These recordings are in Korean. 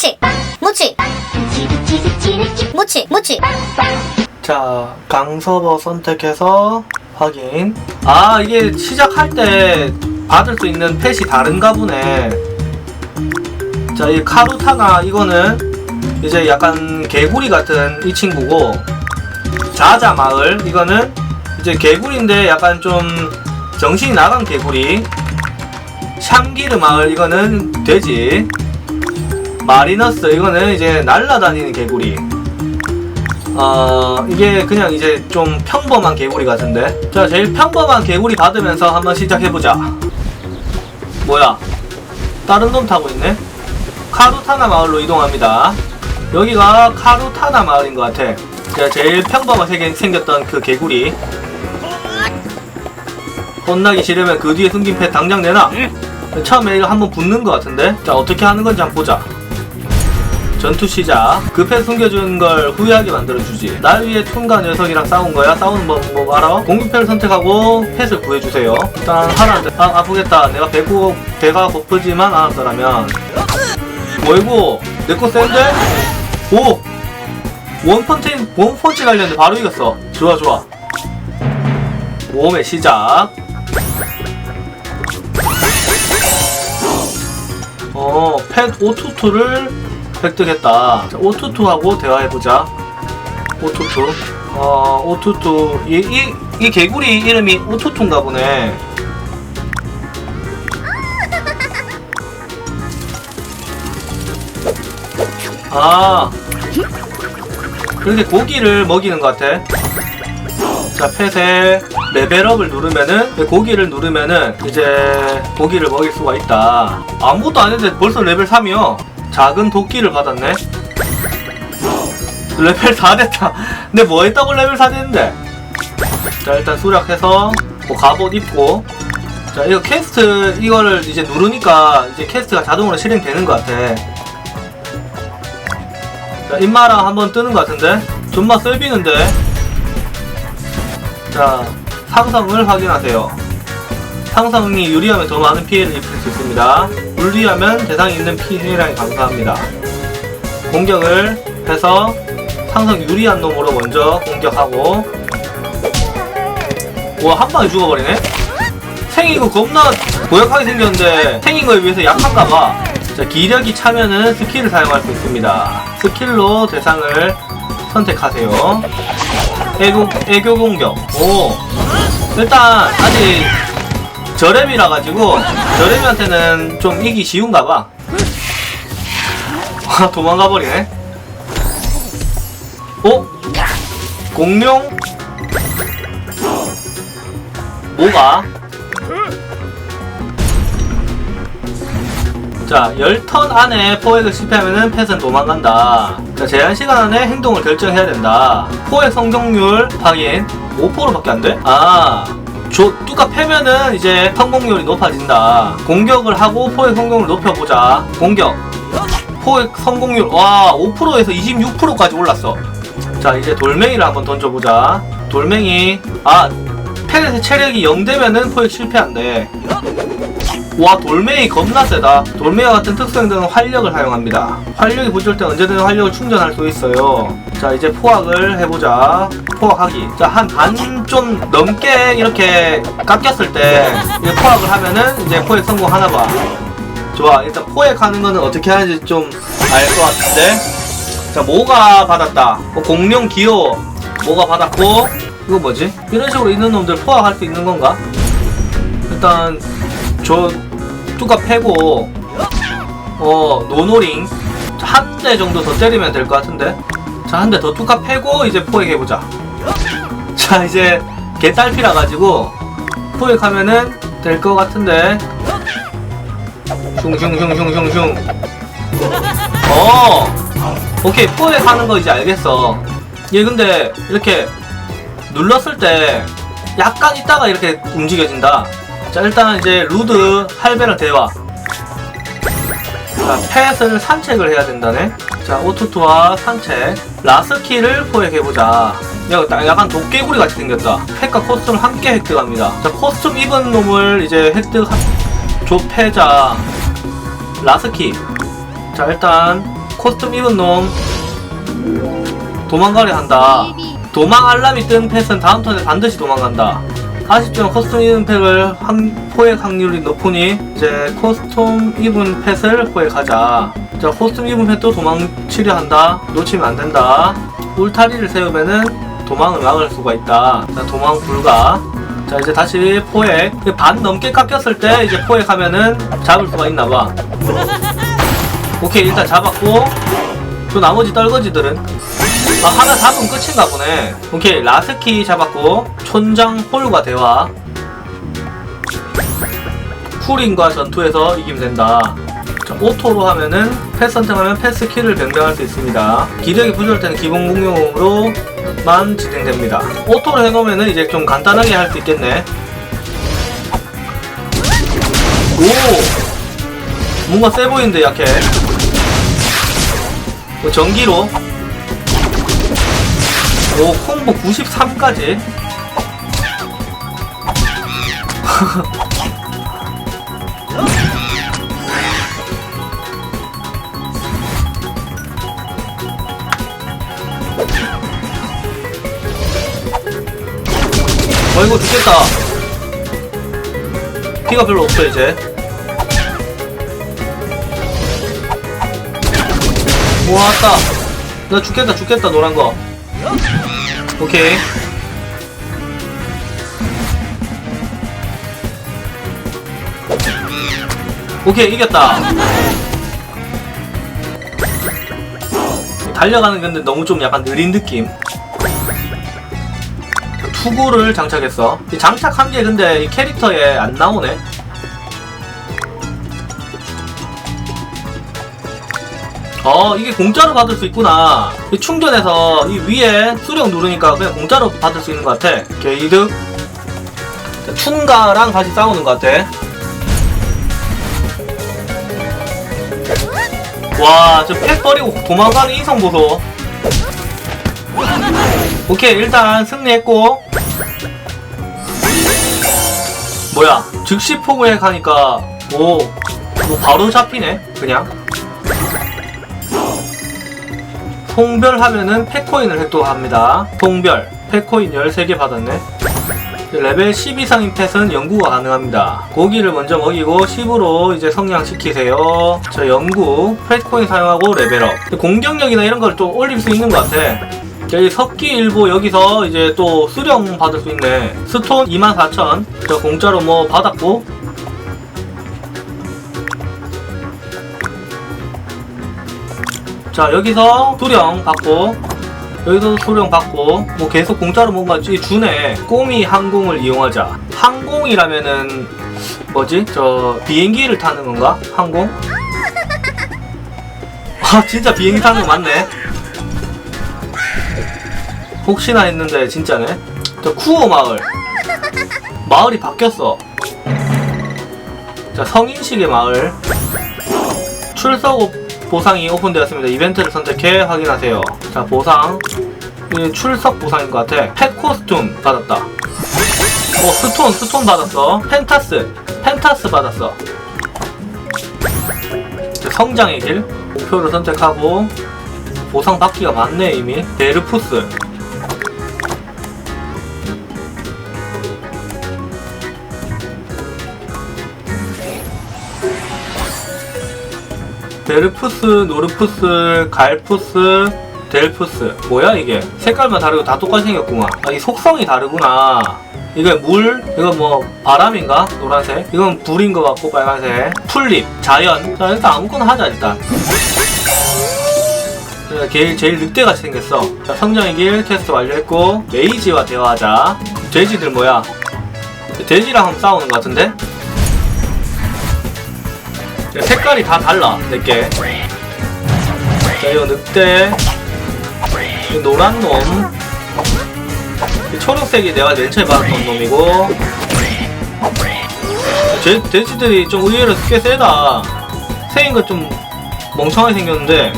무치 무치 무치 무치 자, 강서버 선택해서 확인. 아, 이게 시작할 때 받을 수 있는 펫이 다른가 보네. 자, 이 카루타나 이거는 이제 약간 개구리 같은 이 친구고, 자자 마을 이거는 이제 개구리인데 약간 좀 정신이 나간 개구리. 샹기르 마을 이거는 돼지. 마리너스. 이거는 이제 날라다니는 개구리. 어 이게 그냥 이제 좀 평범한 개구리 같은데. 자 제일 평범한 개구리 받으면서 한번 시작해보자. 뭐야? 다른 놈 타고 있네? 카루타나 마을로 이동합니다. 여기가 카루타나 마을인 것 같아. 자 제일 평범하게 생겼던 그 개구리. 혼나기 싫으면 그 뒤에 숨긴 패 당장 내놔. 처음에 이거 한번 붙는 것 같은데? 자 어떻게 하는 건지 한번 보자 전투 시작. 급해 숨겨준 걸 후회하게 만들어주지. 날 위해 툰가 녀석이랑 싸운 거야? 싸우는 법뭐 알아? 공격패를 선택하고 펫을 구해주세요. 일단 하나한테 아 아프겠다. 내가 배고 배가 고프지만 않았더라면. 뭐이고 내거 센데? 오 원펀치 원펀치 갈렸는데 바로 이겼어. 좋아 좋아. 모험의 시작. 어, 펫 오투투를 획득했다. 자, 오투투하고 대화해보자. 오투투. 어, 오투투. 이, 이, 이 개구리 이름이 오투투인가 보네. 아. 그렇게 고기를 먹이는 것 같아. 자, 펫에 레벨업을 누르면은, 고기를 누르면은, 이제, 고기를 먹일 수가 있다. 아무것도 안 했는데 벌써 레벨 3이요. 작은 도끼를 받았네. 레벨 4 됐다. 근데 뭐 했다고 레벨 4 됐는데? 자, 일단 수락해서, 뭐 갑옷 입고, 자, 이거 캐스트, 이거를 이제 누르니까, 이제 캐스트가 자동으로 실행되는 것 같아. 자, 입마랑 한번 뜨는 것 같은데? 존나 셀비는데? 자, 상성을 확인하세요. 상성이 유리하면 더 많은 피해를 입힐 수 있습니다. 불리하면 대상이 있는 피해량이 감소합니다. 공격을 해서 상성 유리한 놈으로 먼저 공격하고 와, 한 방에 죽어버리네? 생긴 거 겁나 고약하게 생겼는데 생긴 거에 비해서 약한가 봐. 자, 기력이 차면은 스킬을 사용할 수 있습니다. 스킬로 대상을 선택하세요. 애교, 애교 공격. 오. 일단, 아직 저렴이라 가지고, 저렴이한테는 좀 이기 쉬운가 봐. 와, 도망가 버리네. 어? 공룡? 뭐가? 자, 10턴 안에 포획을 실패하면 펫은 도망간다. 자, 제한 시간 안에 행동을 결정해야 된다. 포획 성공률 확인. 5%밖에 안 돼? 아, 조, 뚜까 패면은 이제 성공률이 높아진다. 공격을 하고 포획 성공률 높여보자. 공격. 포획 성공률, 와, 5%에서 26%까지 올랐어. 자, 이제 돌멩이를 한번 던져보자. 돌멩이, 아, 펫의 체력이 0 되면은 포획 실패한대. 와 돌멩이 겁나 세다. 돌멩이와 같은 특성들은 활력을 사용합니다. 활력이 부족할 때 언제든 활력을 충전할 수 있어요. 자 이제 포악을 해보자. 포악하기. 자 한 반 좀 넘게 이렇게 깎였을 때 이제 포악을 하면은 이제 포획 성공하나봐. 좋아. 일단 포획하는 거는 어떻게 하는지 좀 알 것 같은데. 자 모가 받았다? 어, 공룡 기호 모가 받았고? 이거 뭐지? 이런 식으로 있는 놈들 포악할 수 있는 건가? 일단 저 뚜가 패고 어 노노링. 한 대 정도 더 때리면 될 것 같은데? 자 한 대 더 뚜가 패고 이제 포획해보자. 자 이제 개딸피라 가지고 포획하면은 될 것 같은데? 슝슝슝슝슝슝. 어 오케이. 포획하는 거 이제 알겠어. 얘 근데 이렇게 눌렀을 때 약간 있다가 이렇게 움직여진다 자 일단 이제 루드 할배랑 대화 자 펫을 산책을 해야 된다네. 자 오투투와 산책. 라스키를 포획해보자. 야, 나- 약간 도깨구리 같이 생겼다. 펫과 코스튬을 함께 획득합니다. 자 코스튬 입은 놈을 이제 획득 조패자. 라스키. 자 일단 코스튬 입은 놈 도망가려 한다. 도망 알람이 뜬 펫은 다음 턴에 반드시 도망간다. 아쉽지만 코스튬 입은 확- 포획 확률이 높으니 이제 코스튬 입은 펫을 포획하자. 자 코스튬 입은 펫도 도망치려 한다. 놓치면 안 된다. 울타리를 세우면은 도망을 막을 수가 있다. 자 도망 불가. 자 이제 다시 포획. 반 넘게 깎였을 때 이제 포획하면은 잡을 수가 있나 봐. 오케이 일단 잡았고 또 나머지 떨거지들은 아 하나 잡으면 끝인가 보네. 오케이 라스키 잡았고 촌장 홀과 대화. 쿠린과 전투에서 이기면 된다. 자, 오토로 하면은 패스 선택하면 패스 키를 변경할 수 있습니다. 기력이 부족할 때는 기본 공용으로만 진행됩니다. 오토로 해놓으면은 이제 좀 간단하게 할 수 있겠네. 오! 뭔가 세 보이는데 약해. 뭐 전기로 오 콤보 93까지. 어이구 죽겠다. 피가 별로 없어 이제. 모았다. 나 죽겠다 죽겠다 노란 거 오케이. 오케이 이겼다. 달려가는 건데 너무 좀 약간 느린 느낌. 투구를 장착했어. 이 장착한 게 근데 이 캐릭터에 안 나오네 어 이게 공짜로 받을 수 있구나. 이 충전해서 이 위에 수령 누르니까 그냥 공짜로 받을 수 있는 것 같아. 게이득 자, 춘가랑 다시 싸우는 것 같아. 와저 팩 버리고 도망가는 이성 보소. 오케이 일단 승리했고. 뭐야 즉시 포구에 가니까 오, 뭐 바로 잡히네 그냥 통별 하면은 팩코인을 획득합니다. 통별, 팩코인 13개 받았네. 레벨 10 이상인 펫은 연구가 가능합니다. 고기를 먼저 먹이고 10으로 이제 성장시키세요. 자, 연구, 펫코인 사용하고 레벨업. 공격력이나 이런 걸또 올릴 수 있는 것 같아. 자, 이 석기 일부 여기서 이제 또 수령 받을 수 있네. 스톤 24,000. 자, 공짜로 뭐 받았고. 자 여기서 수령 받고 여기서 수령 받고 뭐 계속 공짜로 뭔가 주- 주네 꼬미 항공을 이용하자. 항공이라면은 뭐지? 저 비행기를 타는 건가? 항공? 아 진짜 비행기 타는 거 맞네. 혹시나 했는데 진짜네. 저 쿠어 마을. 마을이 바뀌었어. 자 성인식의 마을. 출석 보상이 오픈되었습니다. 이벤트를 선택해 확인하세요. 자, 보상. 이 출석 보상인 것 같아. 펫 코스튬 받았다. 어, 스톤, 스톤 받았어. 펜타스, 펜타스 받았어. 자, 성장의 길. 목표를 선택하고, 보상 받기가 많네, 이미. 데르푸스. 데르푸스, 노르푸스, 갈푸스, 델푸스. 뭐야 이게? 색깔만 다르고 다 똑같이 생겼구만. 아, 이 속성이 다르구나. 이게 물, 이건 뭐 바람인가? 노란색. 이건 불인 것 같고 빨간색. 풀립, 자연. 자 일단 아무거나 하자 일단. 자, 제일, 제일 늑대같이 생겼어. 자, 성장의 길 퀘스트 완료했고 메이지와 대화하자. 돼지들 뭐야? 돼지랑 한번 싸우는 것 같은데? 야, 색깔이 다 달라 내게. 자 이거 늑대. 이 노란 놈. 이 초록색이 내가 맨 처음에 받았던 놈이고. 돼, 돼지들이 좀 의외로 꽤 세다. 새인 거좀 멍청하게 생겼는데.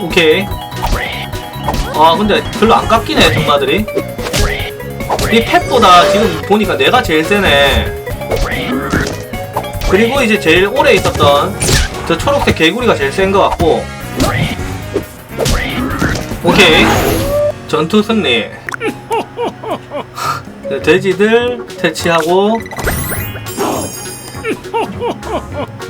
오케이. 아 근데 별로 안 깎이네 정마들이. 이 펫보다 지금 보니까 내가 제일 세네 그리고 이제 제일 오래 있었던 저 초록색 개구리가 제일 센 것 같고. 오케이. 전투 승리. 네, 돼지들 퇴치하고.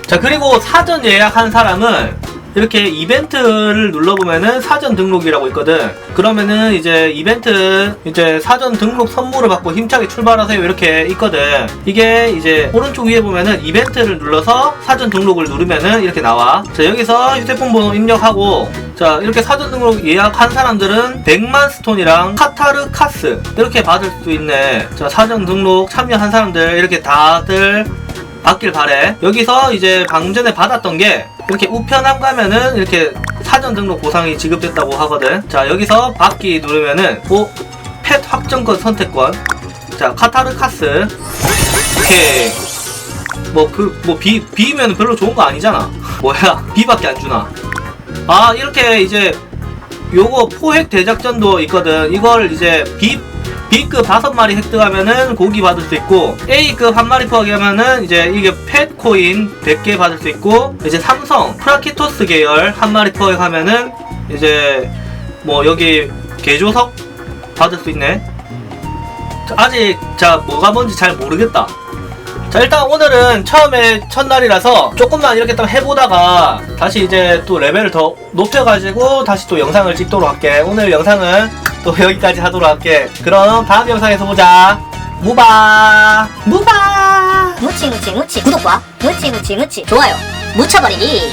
자 그리고 사전 예약한 사람은 이렇게 이벤트를 눌러보면은 사전 등록이라고 있거든. 그러면은 이제 이벤트 이제 사전 등록 선물을 받고 힘차게 출발하세요. 이렇게 있거든. 이게 이제 오른쪽 위에 보면은 이벤트를 눌러서 사전 등록을 누르면은 이렇게 나와. 자 여기서 휴대폰 번호 입력하고 자 이렇게 사전 등록 예약한 사람들은 100만 스톤이랑 카타르 카스 이렇게 받을 수 있네. 자 사전 등록 참여한 사람들 이렇게 다들 받길 바래. 여기서 이제 방금 전에 받았던 게 이렇게 우편함 가면은 이렇게 사전 등록 보상이 지급됐다고 하거든. 자, 여기서 받기 누르면은 오, 펫 확정권 선택권. 자, 카타르 카스. 오케이. 뭐 그 뭐 비 비면 별로 좋은 거 아니잖아. 뭐야? 비밖에 안 주나? 아, 이렇게 이제 요거 포획 대작전도 있거든. 이걸 이제 B B급 다섯 마리 획득하면은 고기 받을 수 있고 A급 한 마리 포획하면은 이제 이게 펫 코인 100개 받을 수 있고 이제 삼성 프라키토스 계열 한 마리 포획하면은 이제 뭐 여기 개조석 받을 수 있네. 자, 아직 자 뭐가 뭔지 잘 모르겠다. 자 일단 오늘은 처음에 첫날이라서 조금만 이렇게 딱 해보다가 다시 이제 또 레벨을 더 높여가지고 다시 또 영상을 찍도록 할게 오늘 영상은 또 여기까지 하도록 할게. 그럼 다음 영상에서 보자. 무바. 무바. 무치 무치 무치. 구독과. 무치 무치 무치. 좋아요. 묻혀버리기